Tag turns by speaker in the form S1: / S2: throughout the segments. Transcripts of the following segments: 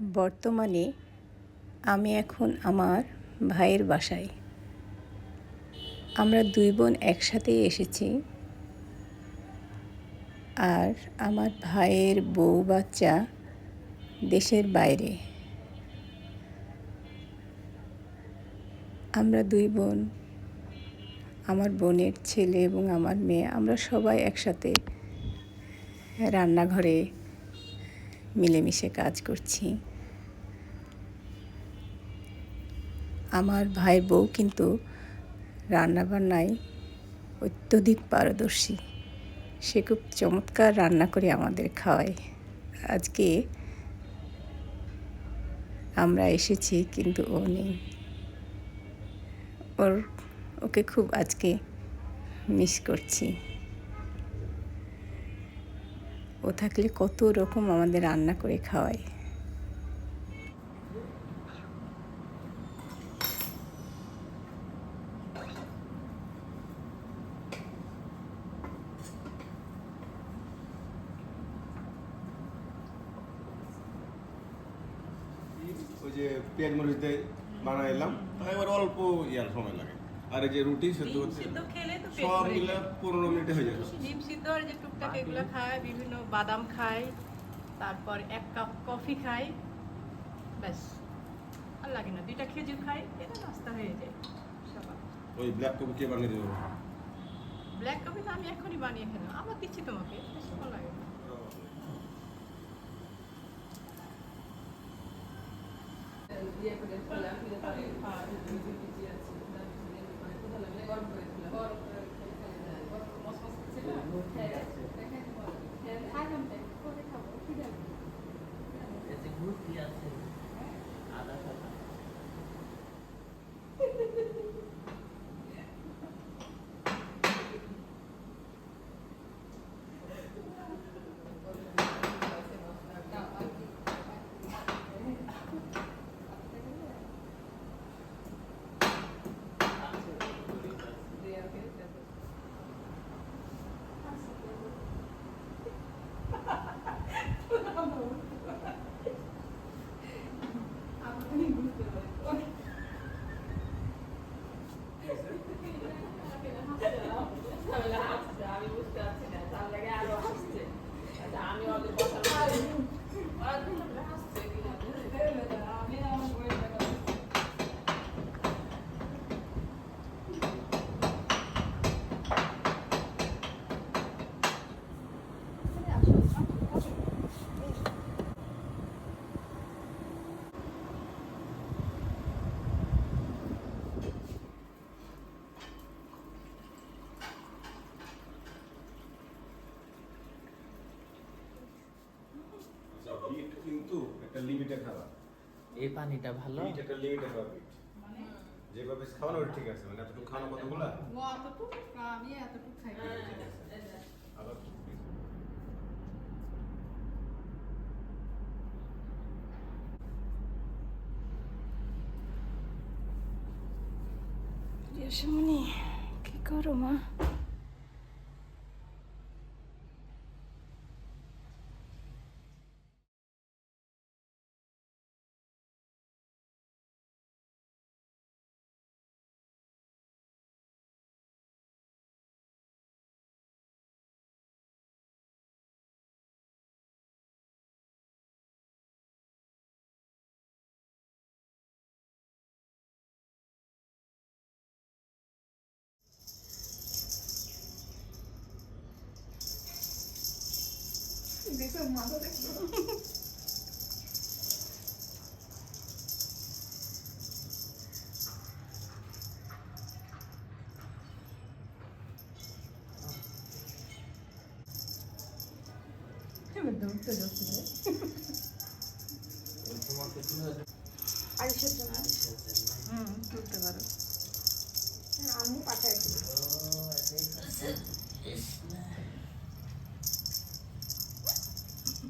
S1: বর্তমানে আমি এখন আমার ভাইয়ের বাসায়। আমরা দুই বোন একসাথেই এসেছি। আর আমার ভাইয়ের বউ বাচ্চা দেশের বাইরে। আমরা দুই বোন, আমার বোনের ছেলে এবং আমার মেয়ে, আমরা সবাই একসাথে রান্নাঘরে মিলেমিশে কাজ করছি। আমার ভাই বউ কিন্তু রান্নাবান্নায় অত্যধিক পারদর্শী। সে খুব চমৎকার রান্না করে আমাদের খাওয়ায়। আজকে আমরা এসেছি কিন্তু ও নেই। ওর, ওকে খুব আজকে মিস করছি। ও থাকলে কত রকম আমাদের রান্না করে খাওয়ায়।
S2: ওই যে পেঁয়াজ মরিচ দিয়ে বানাইলাম এবার অল্প ইয়ার সময় লাগে। আর এই যে রুটি সেদ্ধ
S3: ডিম
S2: হচ্ছে
S3: খেলে তো পেট ভরে
S2: মিনিটে হয়ে যাবে
S3: ডিম সিদ্ধ আর যে টুকটাক এগুলো খায় বিভিন্ন বাদাম খায় তারপর এক কাপ কফি খায় ব্যাস। আর লাগে না দুইটা খেজুর খায় এটা নাস্তা হয়ে যায়
S2: ওই ব্ল্যাক কপি কে বানিয়ে দেবে?
S3: ব্ল্যাক কফি তো আমি এখনই বানিয়ে খেলাম আবার দিচ্ছি তোমাকে বেশি ভালো লাগে। না।
S4: God
S2: bless. God একটা লিমিটে খাওয়া
S4: এই পানিটা ভালো?
S2: বিট একটা লিমিটে খাওয়া বিট যেভাবে খাওয়ানো ওটা ঠিক আছে মানে এতটুকু খাওয়ানো কতগুলা?
S3: আমি এতটুকু খাই
S2: আবার
S1: রেশমণি কি করো
S3: দৌড়তে যাচ্ছে
S5: আড়াইশোর জন্য
S3: হুম তুলতে পারো।
S5: আমি পাঠাই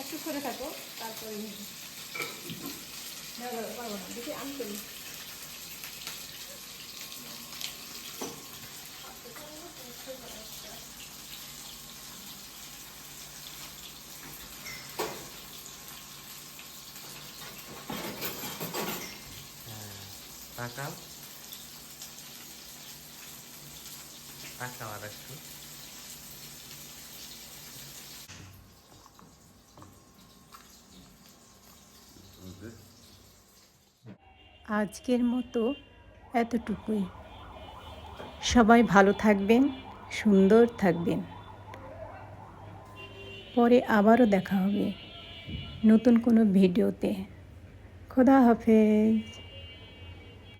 S3: একটু সরে থাকো তারপরে
S5: পারব না দেখি আমি
S4: তাকাও আর একটু
S1: আজকের মতো এতটুকুই। সবাই ভালো থাকবেন, সুন্দর থাকবেন। পরে আবারও দেখা হবে নতুন কোনো ভিডিওতে। খোদা হাফেজ।